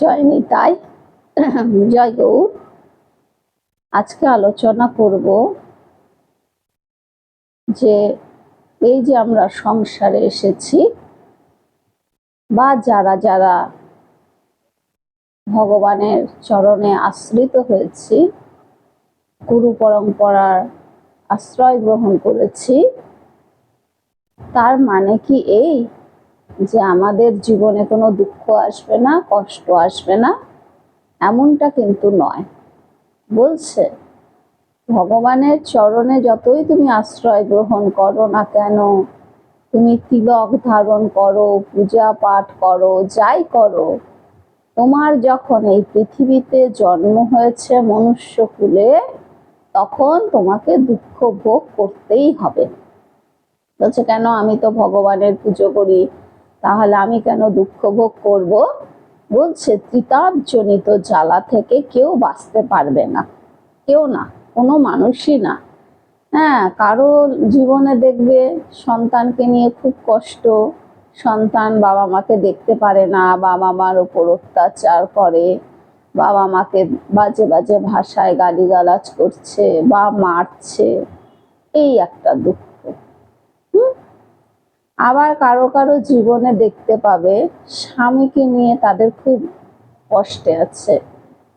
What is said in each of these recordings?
জয় নিতাই জয় গৌর, আজকে আলোচনা করব যে এই যে আমরা সংসারে এসেছি বা যারা যারা ভগবানের চরণে আশ্রিত হয়েছি, গুরু পরম্পরার আশ্রয় গ্রহণ করেছি, তার মানে কি এই? যে আমাদের জীবনে কোনো দুঃখ আসবে না, কষ্ট আসবে না, এমনটা কিন্তু নয়। বলছে, ভগবানের চরণে যতই তুমি আশ্রয় গ্রহণ করো না কেন, তুমি তিলক ধারণ করো, পূজা পাঠ করো, যাই করো, তোমার যখন এই পৃথিবীতে জন্ম হয়েছে মনুষ্য কুলে, তখন তোমাকে দুঃখ ভোগ করতেই হবে। বলছে, কেন আমি তো ভগবানের পুজো করি তাহলে আমি কেন দুঃখ ভোগ করব? বলছে ত্রিতাপজনিত জ্বালা থেকে কেউ বাঁচতে পারবে না। কেউ না, কোনো মানুষই না। হ্যাঁ কারও জীবনে দেখবে সন্তানকে নিয়ে খুব কষ্ট। সন্তান বাবা মাকে দেখতে পারে না, বাবা মার ওপর অত্যাচার করে। বাবা মাকে বাজে বাজে ভাষায় গালিগালাজ করছে বা মারছে। এই একটা দুঃখ। আবার কারও কারও জীবনে দেখতে পাবে স্বামীকে নিয়ে তাদের খুব কষ্টে আছে।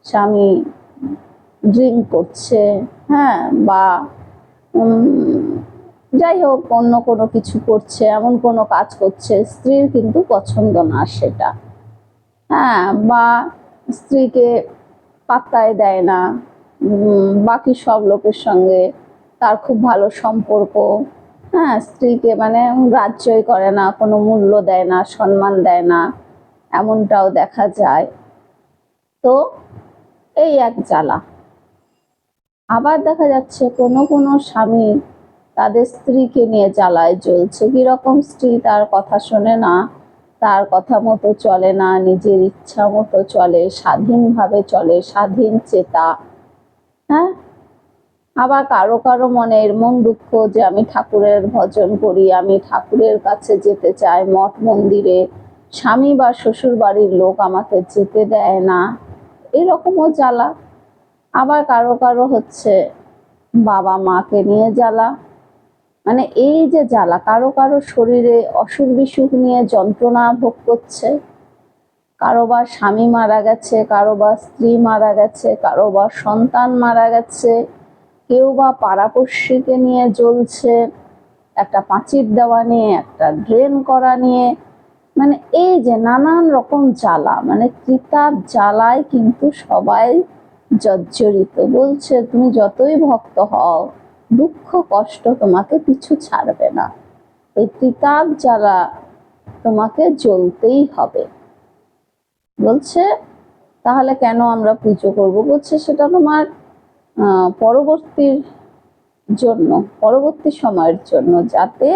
স্বামী ড্রিঙ্ক করছে হ্যাঁ বা যাই হোক, অন্য কোনো কিছু করছে, এমন কোনো কাজ করছে, স্ত্রীর কিন্তু পছন্দ না সেটা। হ্যাঁ বা স্ত্রীকে পাত্তায় দেয় না বাকি সব লোকের সঙ্গে তার খুব ভালো সম্পর্ক হ্যাঁ স্ত্রীকে মানে গ্রাহ্যই করে না, কোনো মূল্য দেয় না, সম্মান দেয় না, এমনটাও দেখা যায়। তো এই এক জ্বালা। আবার দেখা যাচ্ছে কোনো কোনো স্বামী তাদের স্ত্রীকে নিয়ে জ্বালায় জ্বলছে। কীরকম স্ত্রী তার কথা শোনে না, তার কথা মতো চলে না, নিজের ইচ্ছা মতো চলে, স্বাধীনভাবে চলে, স্বাধীন চেতা। হ্যাঁ আবার কারও কারও মনের মন দুঃখ যে আমি ঠাকুরের ভজন করি, আমি ঠাকুরের কাছে যেতে চাই, মঠ মন্দিরে। স্বামী বা শ্বশুর বাড়ির লোক আমাকে যেতে দেয় না। এরকমও জ্বালা। আবার কারও কারও হচ্ছে বাবা মাকে নিয়ে জ্বালা। মানে এই যে জ্বালা, কারও কারও শরীরে অসুখ বিসুখ নিয়ে যন্ত্রণা ভোগ করছে। কারও বা স্বামী মারা গেছে, কারও বা স্ত্রী মারা গেছে, কারও বা সন্তান মারা গেছে। কেউ বা পাড়াপড়শিকে নিয়ে জ্বলছে, একটা পাঁচির দেওয়া নিয়ে, একটা ড্রেন করা নিয়ে। মানে এই যে নানান রকম জ্বালা মানে ত্রিতাপ জ্বালায় কিন্তু সবাই জর্জরিত। বলছে, তুমি যতই ভক্ত হও, দুঃখ, কষ্ট তোমাকে পিছু ছাড়বে না। এই ত্রিতাপ জ্বালা তোমাকে জ্বলতেই হবে। বলছে, তাহলে কেন আমরা পুজো করব? বলছে, সেটা তোমার পরবর্তীর জন্য, পরবর্তী সময়ের জন্য যাতে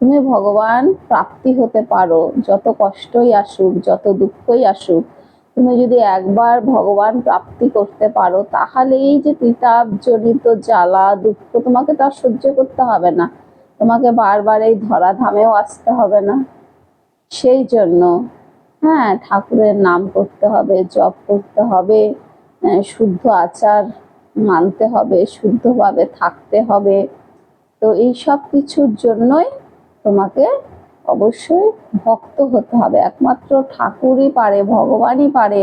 তুমি ভগবান প্রাপ্তি হতে পারো, যত কষ্টই আসুক, যত দুঃখই আসুক, তুমি যদি একবার ভগবান প্রাপ্তি করতে পারো, তাহলে এই যে তিতাব জনিত জ্বালা, দুঃখ তোমাকে তো আর সহ্য করতে হবে না। তোমাকে বারবার এই ধরাধামেও আসতে হবে না। সেই জন্য হ্যাঁ ঠাকুরের নাম করতে হবে, জপ করতে হবে শুদ্ধ আচার মানতে হবে, শুদ্ধভাবে থাকতে হবে। তো এই সব কিছুর জন্যই তোমাকে অবশ্যই ভক্ত হতে হবে। একমাত্র ঠাকুরই পারে, ভগবানই পারে।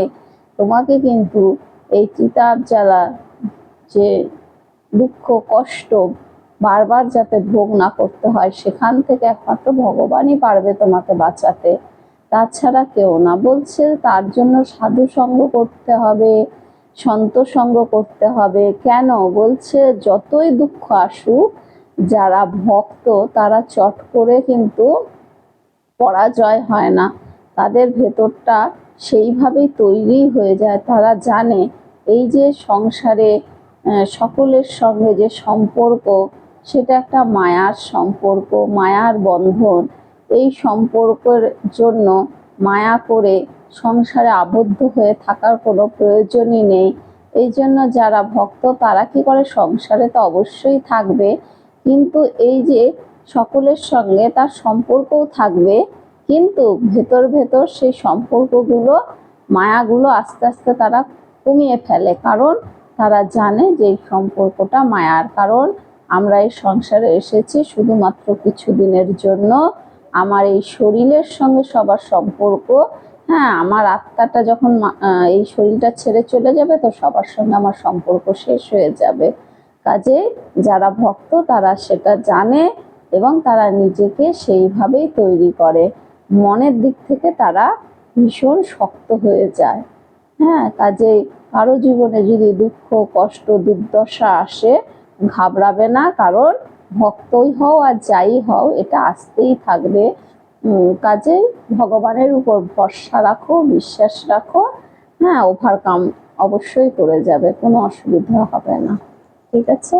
তোমাকে কিন্তু এই চিতাব জ্বালা, যে দুঃখ, কষ্ট বারবার যাতে ভোগ না করতে হয়, সেখান থেকে একমাত্র ভগবানই পারবে তোমাকে বাঁচাতে। তাছাড়া কেউ না বলছে, তার জন্য সাধু সঙ্গ করতে হবে। সন্ত সঙ্গ করতে হবে। কেন? বলছে, যতই দুঃখ আসুক, যারা ভক্ত, তারা চট করে কিন্তু পরাজয় হয় না। তাদের ভেতরটা সেইভাবেই তৈরি হয়ে যায়। তারা জানে, এই যে সংসারে সকলের সঙ্গে যে সম্পর্ক, সেটা একটা মায়ার সম্পর্ক, মায়ার বন্ধন। এই সম্পর্কের জন্য মায়া করে সংসারে আবদ্ধ হয়ে থাকার কোনো প্রয়োজনই নেই। এই জন্য যারা ভক্ত, তারা কি করে? সংসারে তো অবশ্যই থাকবে। কিন্তু এই যে সকলের সঙ্গে তার সম্পর্কও থাকবে, কিন্তু ভেতর ভেতর সেই সম্পর্কগুলো, মায়াগুলো আস্তে আস্তে তারা কমিয়ে ফেলে। কারণ তারা জানে যে সম্পর্কটা মায়ার। কারণ আমরা এই সংসারে এসেছি শুধুমাত্র কিছু দিনের জন্য। আমার এই শরীরের সঙ্গে সবার সম্পর্ক হ্যাঁ আমার আত্মাটা যখন এই শরীরটা ছেড়ে চলে যাবে, তো সবার সঙ্গে আমার সম্পর্ক শেষ হয়ে যাবে। কাজে যারা ভক্ত, তারা সেটা জানে এবং তারা নিজেকে সেইভাবেই তৈরি করে। মনের দিক থেকে তারা ভীষণ শক্ত হয়ে যায়। হ্যাঁ কাজে কারও জীবনে যদি দুঃখ, কষ্ট, দুর্দশা আসে, ঘাবড়াবে না, কারণ ভক্তই হও আর যাই হও, এটা আসতেই থাকবে। কাজে ভগবানের উপর ভরসা রাখো, বিশ্বাস রাখো। হ্যাঁ ওভারকাম অবশ্যই করে যাবে, কোনো অসুবিধা হবে না। ঠিক আছে?